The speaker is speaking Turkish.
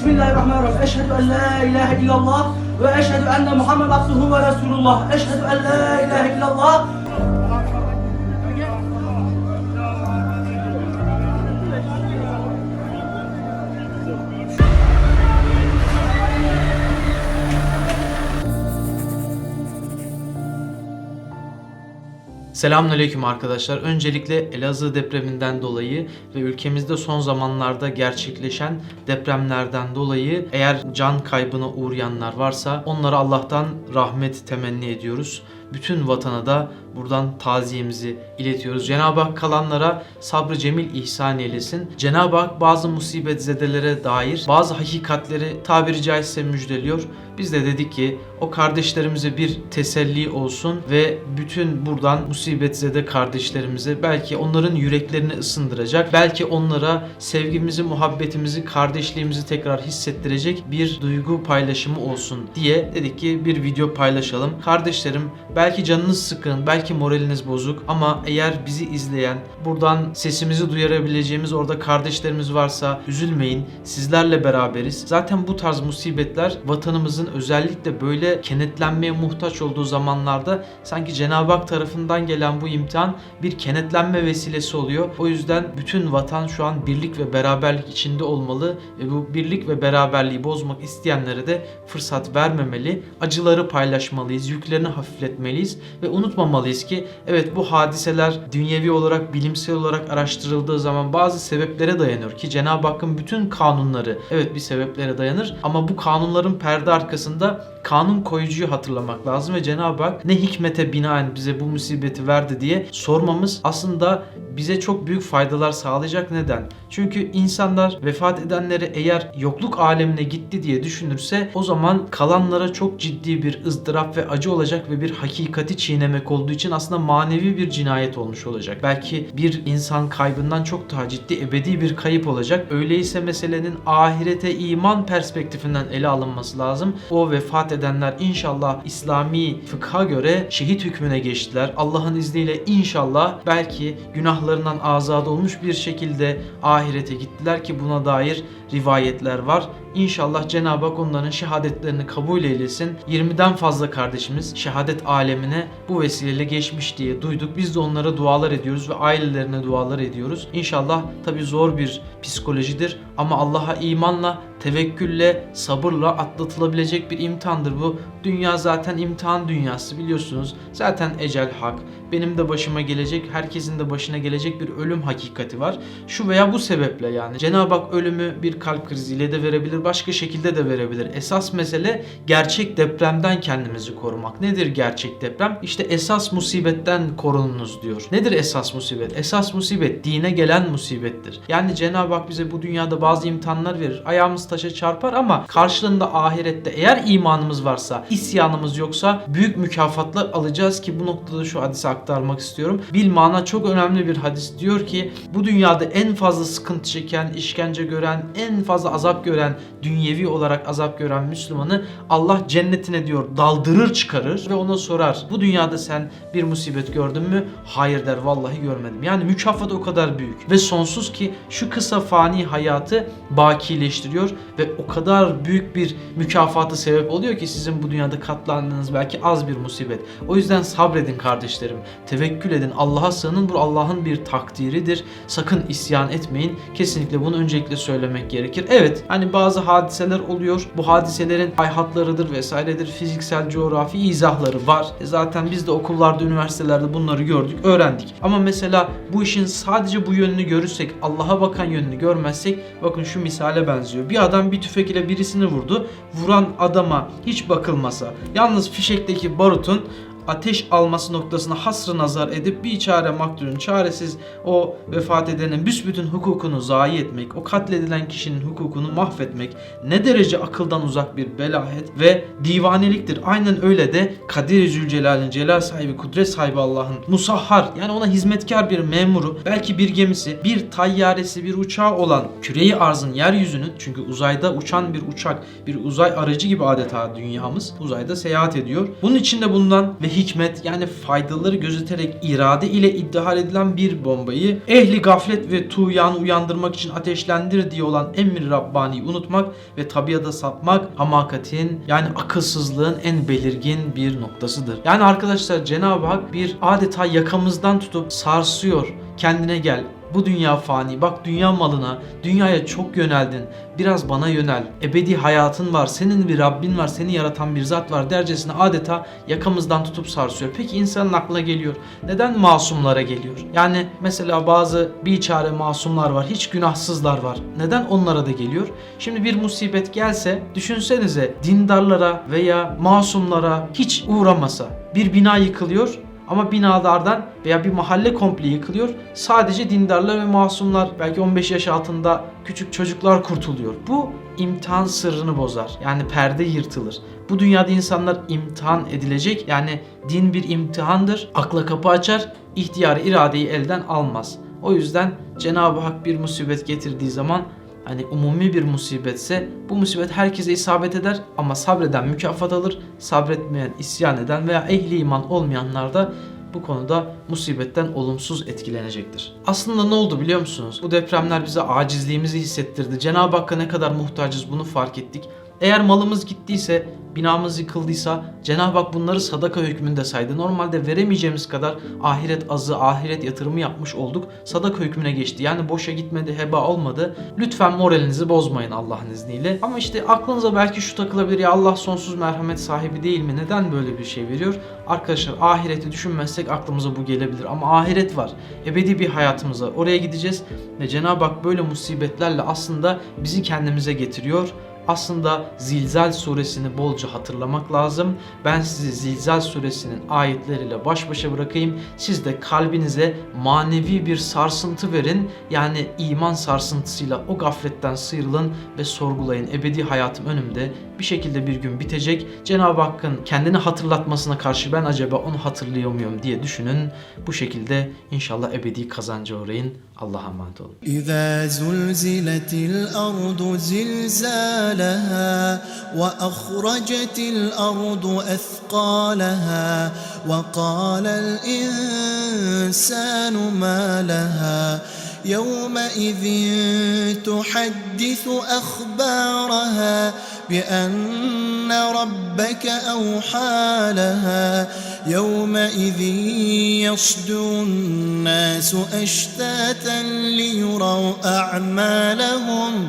بسم الله الرحمن الرحيم. أشهد أن لا إله إلا الله وأشهد أن محمد عبده ورسول الله أشهد أن لا إله إلا الله Selamünaleyküm arkadaşlar. Öncelikle Elazığ depreminden dolayı ve ülkemizde son zamanlarda gerçekleşen depremlerden dolayı eğer can kaybına uğrayanlar varsa onlara Allah'tan rahmet temenni ediyoruz. Bütün vatana da buradan taziyemizi iletiyoruz. Cenab-ı Hak kalanlara sabrı cemil ihsan eylesin. Cenab-ı Hak bazı musibet zedelere dair bazı hakikatleri tabiri caizse müjdeliyor. Biz de dedik ki o kardeşlerimize bir teselli olsun ve bütün buradan musibet zede kardeşlerimize belki onların yüreklerini ısındıracak, belki onlara sevgimizi, muhabbetimizi, kardeşliğimizi tekrar hissettirecek bir duygu paylaşımı olsun diye dedik ki bir video paylaşalım. Kardeşlerim belki canınız sıkın, belki moraliniz bozuk ama eğer bizi izleyen, buradan sesimizi duyurabileceğimiz orada kardeşlerimiz varsa üzülmeyin. Sizlerle beraberiz. Zaten bu tarz musibetler vatanımızın özellikle böyle kenetlenmeye muhtaç olduğu zamanlarda sanki Cenab-ı Hak tarafından gelen bu imtihan bir kenetlenme vesilesi oluyor. O yüzden bütün vatan şu an birlik ve beraberlik içinde olmalı ve bu birlik ve beraberliği bozmak isteyenlere de fırsat vermemeli. Acıları paylaşmalıyız, yüklerini hafifletmeliyiz ve unutmamalıyız ki evet bu hadiseler dünyevi olarak, bilimsel olarak araştırıldığı zaman bazı sebeplere dayanıyor ki Cenab-ı Hakk'ın bütün kanunları evet bir sebeplere dayanır ama bu kanunların perde arkasında kanun koyucuyu hatırlamak lazım ve Cenab-ı Hak ne hikmete binaen bize bu musibeti verdi diye sormamız aslında bize çok büyük faydalar sağlayacak. Neden? Çünkü insanlar vefat edenleri eğer yokluk alemine gitti diye düşünürse o zaman kalanlara çok ciddi bir ızdırap ve acı olacak ve bir hakikati çiğnemek olduğu için aslında manevi bir cinayet olmuş olacak. Belki bir insan kaybından çok daha ciddi ebedi bir kayıp olacak. Öyleyse meselenin ahirete iman perspektifinden ele alınması lazım. O vefat edenler inşallah İslami fıkha göre şehit hükmüne geçtiler. Allah'ın izniyle inşallah belki günahlarından azad olmuş bir şekilde ahirete gittiler ki buna dair rivayetler var. İnşallah Cenab-ı Hak onların şehadetlerini kabul eylesin. 20'den fazla kardeşimiz şehadet alemine bu vesileyle geçmiş diye duyduk. Biz de onlara dualar ediyoruz ve ailelerine dualar ediyoruz. İnşallah tabi zor bir psikolojidir ama Allah'a imanla, tevekkülle, sabırla atlatılabilecek bir imtihandır bu. Dünya zaten imtihan dünyası biliyorsunuz. Zaten ecel hak. Benim de başıma gelecek, herkesin de başına gelecek bir ölüm hakikati var. Şu veya bu sebeple yani. Cenab-ı Hak ölümü bir kalp kriziyle de verebilir, başka şekilde de verebilir. Esas mesele gerçek depremden kendimizi korumak. Nedir gerçek deprem? İşte esas musibetten korununuz diyor. Nedir esas musibet? Esas musibet dine gelen musibettir. Yani Cenab-ı Hak bize bu dünyada bazı imtihanlar verir. Ayağımız taşa çarpar ama karşılığında ahirette eğer imanımız varsa, isyanımız yoksa büyük mükafatlar alacağız ki bu noktada şu hadisi aktarmak istiyorum. Bilmana çok önemli bir hadis diyor ki bu dünyada en fazla sıkıntı çeken, işkence gören, en fazla azap gören, dünyevi olarak azap gören Müslümanı Allah cennetine diyor daldırır çıkarır ve ona sorar. Bu dünyada sen bir musibet gördün mü? Hayır der vallahi görmedim. Yani mükafat o kadar büyük ve sonsuz ki şu kısa fani hayatı bakileştiriyor ve o kadar büyük bir mükafatı sebep oluyor ki sizin bu dünyada katlandığınız belki az bir musibet. O yüzden sabredin kardeşlerim. Tevekkül edin. Allah'a sığının. Bu Allah'ın bir takdiridir. Sakın isyan etmeyin. Kesinlikle bunu öncelikle söylemek gerekir. Evet hani bazı hadiseler oluyor. Bu hadiselerin ay hatlarıdır vesairedir. Fiziksel, coğrafi izahları var. E zaten biz de okullarda, üniversitelerde bunları gördük, öğrendik. Ama mesela bu işin sadece bu yönünü görürsek, Allah'a bakan yönünü görmezsek bakın şu misale benziyor. Bir adam bir tüfek ile birisini vurdu. Vuran adama hiç bakılmasa, yalnız fişekteki barutun ateş alması noktasına hasrı nazar edip bir çare maktulün çaresiz o vefat edenin büsbütün hukukunu zayi etmek, o katledilen kişinin hukukunu mahvetmek ne derece akıldan uzak bir belahet ve divaneliktir. Aynen öyle de Kadir Zülcelal'in celal sahibi, kudret sahibi Allah'ın musahhar yani ona hizmetkar bir memuru, belki bir gemisi, bir tayyaresi, bir uçağı olan küreyi arzın yeryüzünün çünkü uzayda uçan bir uçak, bir uzay aracı gibi adeta dünyamız uzayda seyahat ediyor. Bunun içinde bulunan ve hikmet yani faydaları gözeterek irade ile iddia edilen bir bombayı ehli gaflet ve tuğyanı uyandırmak için ateşlendir diye olan emri Rabbani'yi unutmak ve tabiata sapmak hamakatin yani akılsızlığın en belirgin bir noktasıdır. Yani arkadaşlar Cenab-ı Hak bir adeta yakamızdan tutup sarsıyor. Kendine gel. Bu dünya fani. Bak dünya malına, dünyaya çok yöneldin. Biraz bana yönel. Ebedi hayatın var. Senin bir Rabbin var. Seni yaratan bir zat var dercesine adeta yakamızdan tutup sarsıyor. Peki insanın aklına geliyor. Neden masumlara geliyor? Yani mesela bazı biçare masumlar var. Hiç günahsızlar var. Neden onlara da geliyor? Şimdi bir musibet gelse düşünsenize dindarlara veya masumlara hiç uğramasa bir bina yıkılıyor ama binalardan veya bir mahalle komple yıkılıyor. Sadece dindarlar ve masumlar belki 15 yaş altında küçük çocuklar kurtuluyor. Bu imtihan sırrını bozar. Yani perde yırtılır. Bu dünyada insanlar imtihan edilecek. Yani din bir imtihandır. Akla kapı açar. ihtiyarı iradeyi elden almaz. O yüzden Cenab-ı Hak bir musibet getirdiği zaman hani umumi bir musibetse bu musibet herkese isabet eder ama sabreden mükafat alır. Sabretmeyen, isyan eden veya ehli iman olmayanlar da bu konuda musibetten olumsuz etkilenecektir. Aslında ne oldu biliyor musunuz? Bu depremler bize acizliğimizi hissettirdi. Cenab-ı Hakk'a ne kadar muhtacız bunu fark ettik. Eğer malımız gittiyse, binamız yıkıldıysa Cenab-ı Hak bunları sadaka hükmünde saydı. Normalde veremeyeceğimiz kadar ahiret azı, ahiret yatırımı yapmış olduk. Sadaka hükmüne geçti. Yani boşa gitmedi, heba olmadı. Lütfen moralinizi bozmayın Allah'ın izniyle. Ama işte aklınıza belki şu takılabilir ya Allah sonsuz merhamet sahibi değil mi? Neden böyle bir şey veriyor? Arkadaşlar ahireti düşünmezsek aklımıza bu gelebilir. Ama ahiret var. Ebedi bir hayatımız var. Oraya gideceğiz ve Cenab-ı Hak böyle musibetlerle aslında bizi kendimize getiriyor aslında Zilzal suresini bolca hatırlamak lazım. Ben sizi Zilzal suresinin ayetleriyle baş başa bırakayım. Siz de kalbinize manevi bir sarsıntı verin. Yani iman sarsıntısıyla o gafletten sıyrılın ve sorgulayın. Ebedi hayatım önümde bir şekilde bir gün bitecek. Cenab-ı Hakk'ın kendini hatırlatmasına karşı ben acaba onu hatırlıyor muyum diye düşünün. Bu şekilde inşallah ebedi kazanca uğrayın. Allah'a emanet olun. İzâ zülziletil ardu zilzâle زلزالها وأخرجت الأرض أثقالها وقال الإنسان ما لها يومئذ تحدث أخبارها بأن ربك أوحى لها يومئذ يصدر الناس أشتاتا ليروا أعمالهم